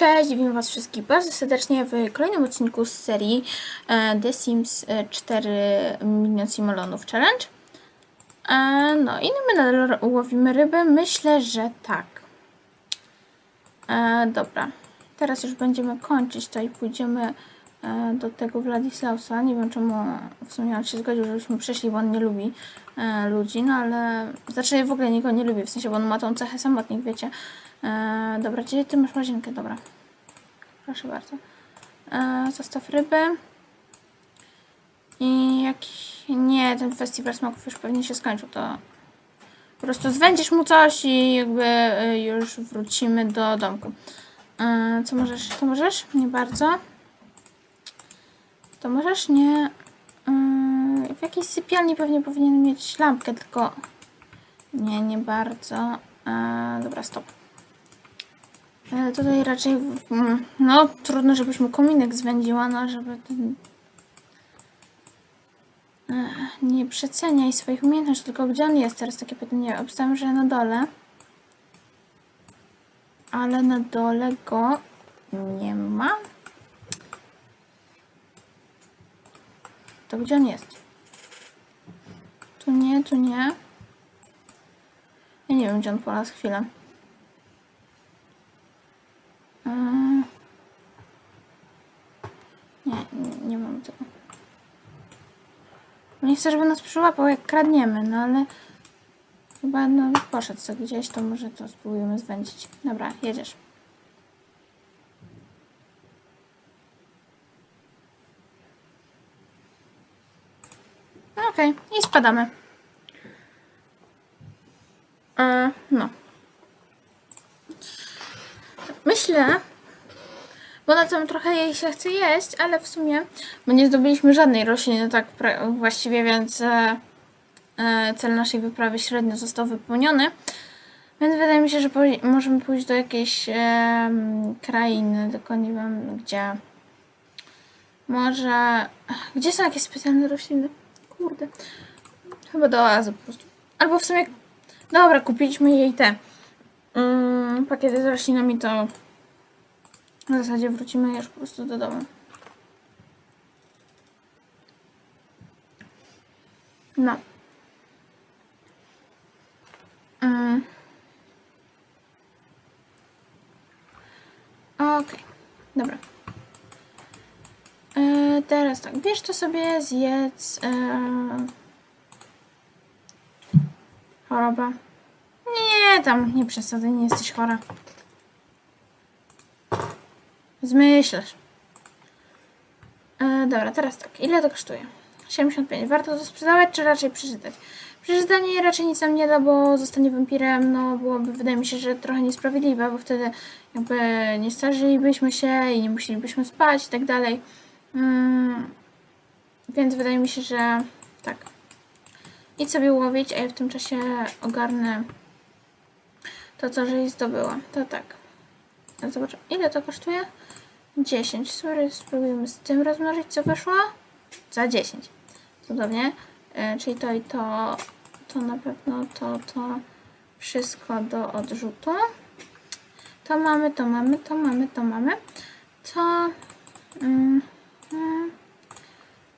Cześć, witam Was wszystkich bardzo serdecznie w kolejnym odcinku z serii e, The Sims e, 4 Milion Simolonów Challenge. E, No i my nadal łowimy ryby? Myślę, że tak. E, Dobra, teraz już będziemy kończyć to i pójdziemy e, do tego Wladislausa. Nie wiem czemu w sumie on się zgodził, żebyśmy przeszli, bo on nie lubi e, ludzi, no ale znaczy w ogóle nikogo nie lubi, w sensie, bo on ma tą cechę samotnik, wiecie. E, dobra, gdzie ty masz łazienkę? Dobra. Proszę bardzo. E, zostaw ryby. I jakiś... Nie, ten festiwal smaków już pewnie się skończył, to... Po prostu zwędzisz mu coś i jakby e, już wrócimy do domku. E, co możesz? To możesz? Nie bardzo. To możesz? Nie. E, w jakiejś sypialni pewnie powinien mieć lampkę, tylko... Nie, nie bardzo. E, dobra, stop. E, Tutaj raczej, mm, no trudno, żebyś mu kominek zwędziła, no żeby. Ech, Nie przeceniaj swoich umiejętności, tylko gdzie on jest teraz? Takie pytanie. Obstawiam, że na dole. Ale na dole go nie ma. To gdzie on jest? Tu nie, tu nie. Ja nie wiem, gdzie on polazł chwilę. Mm. Nie, nie, nie mam tego. Nie chcę, żeby nas przyłapał, jak kradniemy, no ale chyba no, poszedł sobie gdzieś, to może to spróbujemy zwędzić. Dobra, jedziesz. Okej, i spadamy. E, no. Myślę, bo na tym trochę jej się chce jeść, ale w sumie my nie zdobyliśmy żadnej rośliny tak pra- właściwie, więc e, e, cel naszej wyprawy średnio został wypełniony. Więc wydaje mi się, że możemy pójść do jakiejś e, krainy, tylko nie wiem gdzie. Może. Gdzie są jakieś specjalne rośliny? Kurde. Chyba do oazy po prostu. Albo w sumie. Dobra, kupiliśmy jej te mm, pakiety z roślinami, to w zasadzie wrócimy już po prostu do domu. No. Mm. Okej, dobra. Teraz tak, bierz to sobie, zjedz. Choroba. Nie, tam nie przesadzaj, nie jesteś chora. Zmyślasz. E, dobra, teraz tak. Ile to kosztuje? 75. Warto to sprzedawać, czy raczej przeczytać? Przeczytanie raczej nic nam nie da, bo zostanie wampirem, no byłoby, wydaje mi się, że trochę niesprawiedliwe, bo wtedy jakby nie starzylibyśmy się i nie musielibyśmy spać i tak dalej. Mm, więc wydaje mi się, że tak. Idź sobie łowić, a ja w tym czasie ogarnę to, co żeś zdobyła. To tak. Zobacz, ile to kosztuje? 10. Sorry, spróbujemy z tym rozmnożyć, co wyszło? Za 10. Cudownie. E, czyli to i to, to na pewno to, to wszystko do odrzutu. To mamy, to mamy, to mamy, to mamy. To... Mm.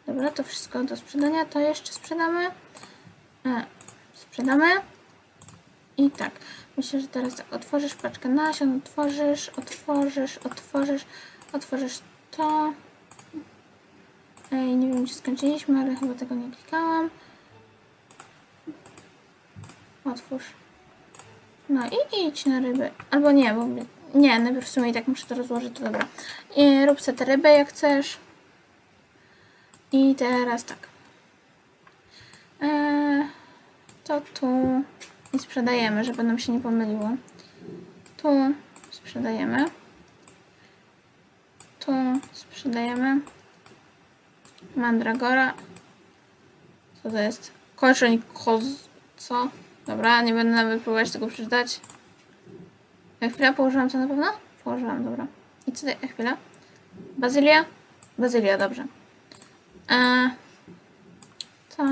Dobra, to wszystko do sprzedania. To jeszcze sprzedamy. E, sprzedamy. I tak, myślę, że teraz tak, otworzysz paczkę nasion, otworzysz, otworzysz, otworzysz, otworzysz to. Ej, nie wiem, czy skończyliśmy, ale chyba tego nie klikałam. Otwórz. No i idź na ryby. Albo nie, bo nie, najpierw w sumie i tak muszę to rozłożyć, to dobra. I rób sobie tę rybę jak chcesz. I teraz tak. Eee, to tu i sprzedajemy, żeby nam się nie pomyliło. Tu sprzedajemy. Tu sprzedajemy. Mandragora. Co to jest? Koszeń koz... Co? Dobra, nie będę nawet próbować tego przeczytać. E, Chwila, położyłam to na pewno? Położyłam, dobra. I co tutaj? Chwila. Bazylia? Bazylia, dobrze. E, to...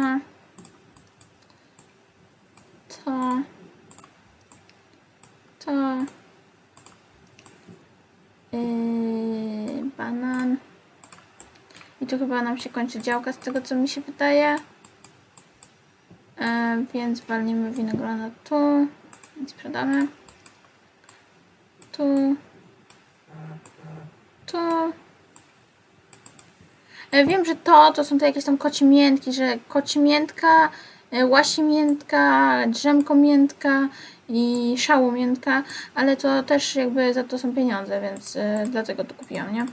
To. To. Yy, banan. I tu chyba nam się kończy działka z tego co mi się wydaje. E, więc walniemy winogrona tu. I sprzedamy. Tu. Tu. E, Wiem, że to, to są te jakieś tam kocimiętki, że kocimiętka, e, łasimiętka, drzemkomiętka i szałomiętka, ale to też jakby za to są pieniądze, więc e, dlatego to kupiłam, nie?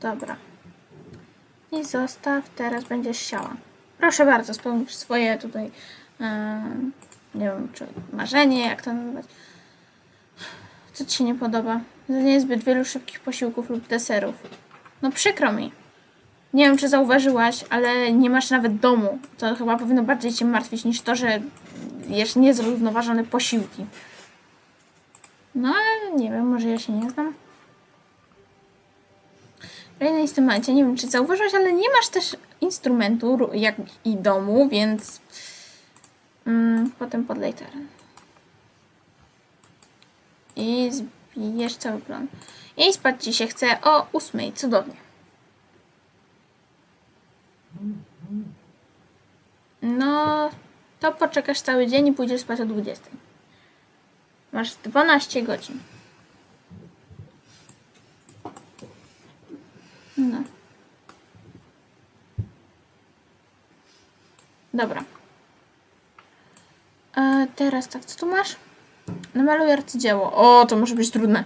Dobra. I zostaw, teraz będziesz siała. Proszę bardzo, spełnisz swoje tutaj, e, nie wiem, czy marzenie, jak to nazywać. Co ci się nie podoba? Niezbyt wielu szybkich posiłków lub deserów. No przykro mi. Nie wiem, czy zauważyłaś, ale nie masz nawet domu. To chyba powinno bardziej cię martwić niż to, że jesz niezrównoważone posiłki. No ale nie wiem, może ja się nie znam. Kolejny instrumencie, nie wiem, czy zauważyłaś, ale nie masz też instrumentu jak i domu, więc mm, potem podlej teren. I zbijesz cały plan. I spać ci się chce o ósmej, cudownie. No, to poczekasz cały dzień i pójdziesz spać o 20. Masz 12 godzin. No. Dobra. E, teraz tak, co tu masz? Namaluj arcydzieło. O, to może być trudne.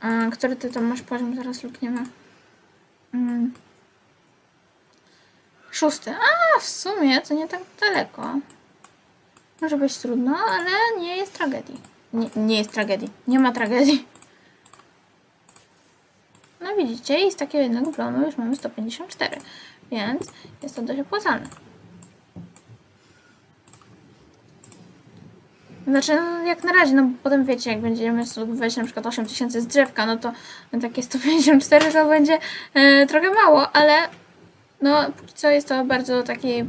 A, który ty tam masz poziom? Zaraz lukniemy. Mm. Szósty. A, w sumie to nie tak daleko. Może być trudno, ale nie jest tragedii. Nie, nie jest tragedii. Nie ma tragedii. No widzicie, i z takiego jednego planu już mamy 154, więc jest to dość opłacalne. Znaczy, no, jak na razie, no bo potem wiecie, jak będziemy zdobywać na przykład 8000 z drzewka, no to takie 154 to będzie e, trochę mało, ale no póki co jest to bardzo taki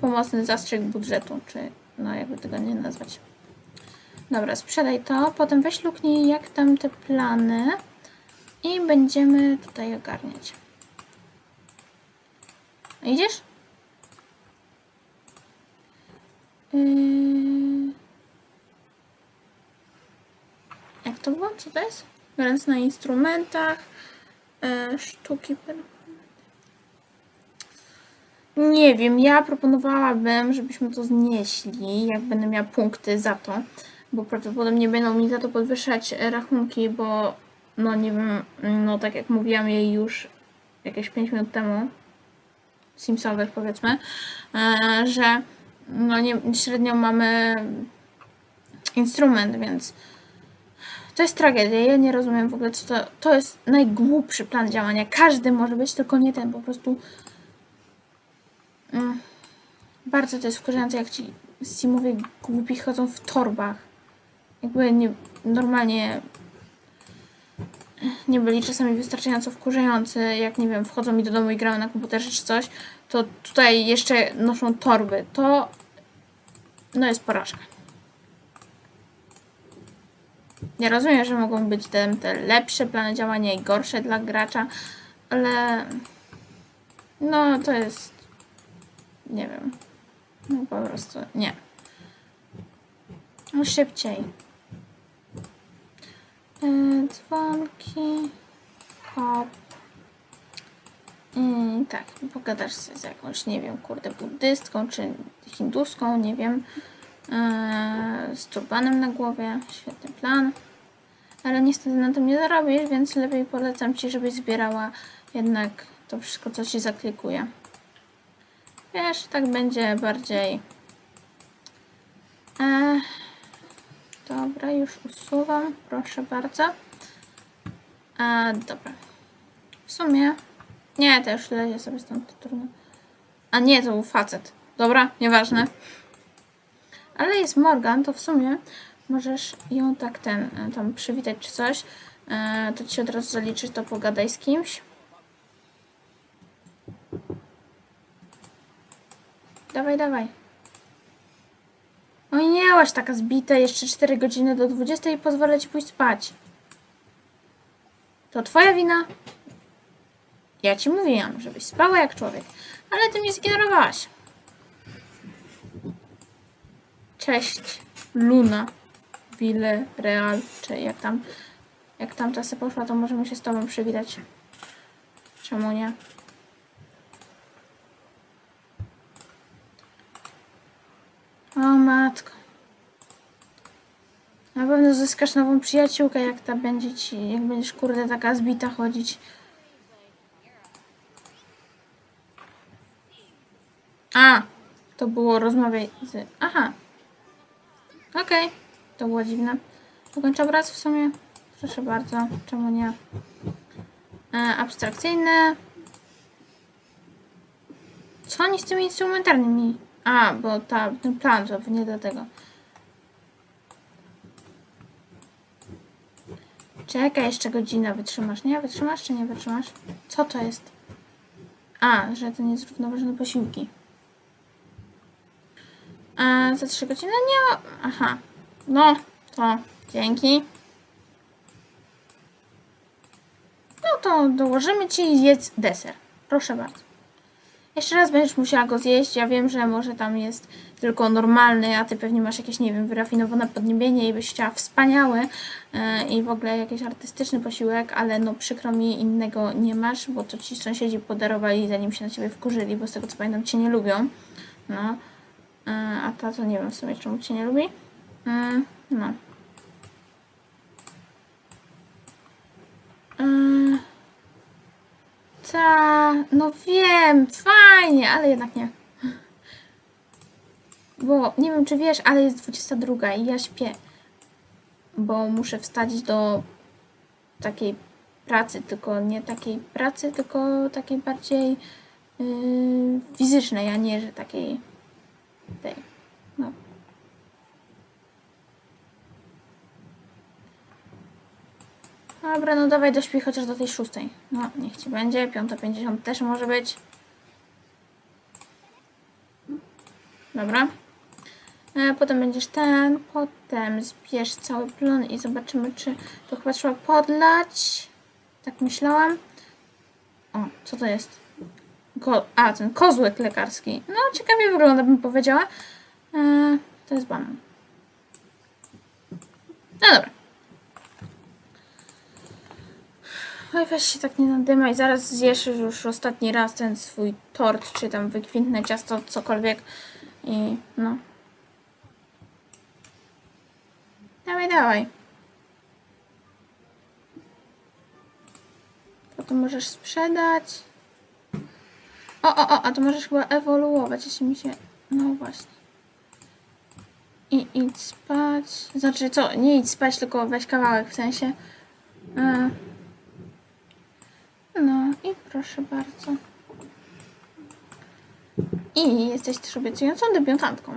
pomocny zastrzyk budżetu, czy no jakby tego nie nazwać. Dobra, sprzedaj to, potem weź luknij jak tam te plany i będziemy tutaj ogarniać. Idziesz? Yy... Jak to było? Co to jest? Grając na instrumentach, e, sztuki. Nie wiem, ja proponowałabym, żebyśmy to znieśli, jak będę miała punkty za to, bo prawdopodobnie będą mi za to podwyższać rachunki, bo no nie wiem, no tak jak mówiłam jej już jakieś 5 minut temu, Simsowych powiedzmy, e, że no nie, średnio mamy instrument, więc to jest tragedia. Ja nie rozumiem w ogóle, co to. To jest najgłupszy plan działania. Każdy może być, tylko nie ten. Po prostu. Mm, bardzo to jest wkurzające, jak ci Simowie głupi chodzą w torbach. Jakby nie, normalnie nie byli czasami wystarczająco wkurzający, jak nie wiem, wchodzą mi do domu i grają na komputerze czy coś, to tutaj jeszcze noszą torby. To no jest porażka. Ja rozumiem, że mogą być te, te lepsze plany działania i gorsze dla gracza, ale no to jest nie wiem. No po prostu nie. No szybciej. Yy, dzwonki. Kop. Yy, tak, pogadasz z jakąś, nie wiem, kurde, buddystką czy hinduską, nie wiem. Z turbanem na głowie. Świetny plan. Ale niestety na tym nie zarobisz, więc lepiej polecam Ci, żebyś zbierała jednak to wszystko, co Ci zaklikuje. Wiesz, tak będzie bardziej... E, dobra, już usuwam, proszę bardzo. E, dobra. W sumie... Nie, to już lecie sobie stąd trudno. A nie, to był facet. Dobra, nieważne. Ale jest Morgan, to w sumie możesz ją tak ten, e, tam przywitać czy coś. E, to ci od razu zaliczyć, to pogadaj z kimś. Dawaj, dawaj. Oj nie, łaś taka zbita, jeszcze 4 godziny do 20 i pozwolę ci pójść spać. To twoja wina? Ja ci mówiłam, żebyś spała jak człowiek, ale ty mnie zignorowałaś. Cześć, Luna, Real, czy jak tam, jak tam czasy poszła, to możemy się z tobą przywitać. Czemu nie? O matko. Na pewno zyskasz nową przyjaciółkę, jak ta będzie ci, jak będziesz kurde taka zbita chodzić. A, to było rozmawiaj z... Aha. Okej, to było dziwne. Dokończę obraz w sumie. Proszę bardzo, czemu nie? E, abstrakcyjne. Co oni z tymi instrumentalnymi? A, bo ta, ten plan, to nie do tego. Czekaj, jeszcze godzinę wytrzymasz, nie? Wytrzymasz czy nie wytrzymasz? Co to jest? A, że to nie zrównoważone posiłki. A za 3 godziny nie. Aha. No, to dzięki. No to dołożymy ci jedz deser. Proszę bardzo. Jeszcze raz będziesz musiała go zjeść. Ja wiem, że może tam jest tylko normalny, a ty pewnie masz jakieś, nie wiem, wyrafinowane podniebienie i byś chciała wspaniały yy, i w ogóle jakiś artystyczny posiłek, ale no przykro mi innego nie masz, bo to ci sąsiedzi podarowali zanim się na ciebie wkurzyli, bo z tego co pamiętam cię nie lubią. No. Yy, a ta to nie wiem w sumie czemu cię nie lubi. Yy, no. Yy. Ta, no wiem, fajnie, ale jednak nie. Bo nie wiem, czy wiesz, ale jest 22 i ja śpię. Bo muszę wstać do takiej pracy, tylko nie takiej pracy, tylko takiej bardziej yy, fizycznej, a nie, że takiej tej. No. Dobra, no dawaj dośpij chociaż do tej szóstej. No, niech ci będzie. Piąta pięćdziesiąt też może być. Dobra. E, potem będziesz ten, potem zbierz cały plon i zobaczymy, czy to chyba trzeba podlać. Tak myślałam. O, co to jest? Ko A, ten kozłek lekarski. No, ciekawie wygląda, bym powiedziała. E, to jest banan. No dobra. Oj, weź się tak nie nadymaj, zaraz zjesz już ostatni raz ten swój tort, czy tam wykwintne ciasto, cokolwiek i no. Dawaj, dawaj. To możesz sprzedać. O, o, o, a to możesz chyba ewoluować, jeśli mi się... No właśnie. I idź spać. Znaczy co, nie idź spać, tylko weź kawałek w sensie. E, no i proszę bardzo. I jesteś też obiecującą debiutantką.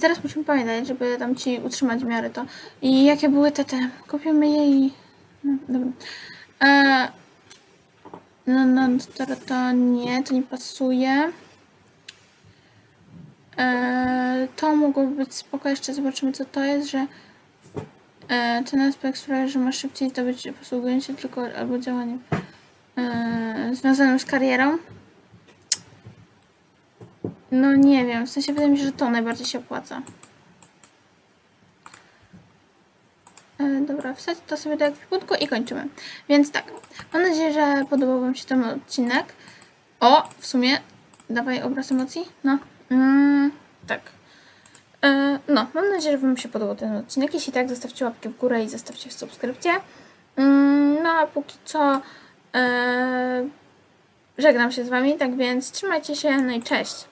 Teraz musimy pamiętać, żeby tam ci utrzymać w miarę to. I jakie były te te? Kupimy je i... No, dobra. E... No, no, to, to nie, to nie pasuje. E... To mogłoby być spoko. Jeszcze zobaczymy, co to jest, że e... ten aspekt sprawia, że masz szybciej zdobyć posługując się tylko albo działaniem e... związanym z karierą. No nie wiem, w sensie wydaje mi się, że to najbardziej się opłaca. E, dobra, wsadź to sobie do ekwipunku i kończymy. Więc tak, mam nadzieję, że podobał Wam się ten odcinek. O, w sumie, dawaj obraz emocji. No, mm, tak. E, no, mam nadzieję, że Wam się podobał ten odcinek. Jeśli tak, zostawcie łapkę w górę i zostawcie subskrypcję. Mm, no, a póki co e, żegnam się z Wami, tak więc trzymajcie się, no i cześć.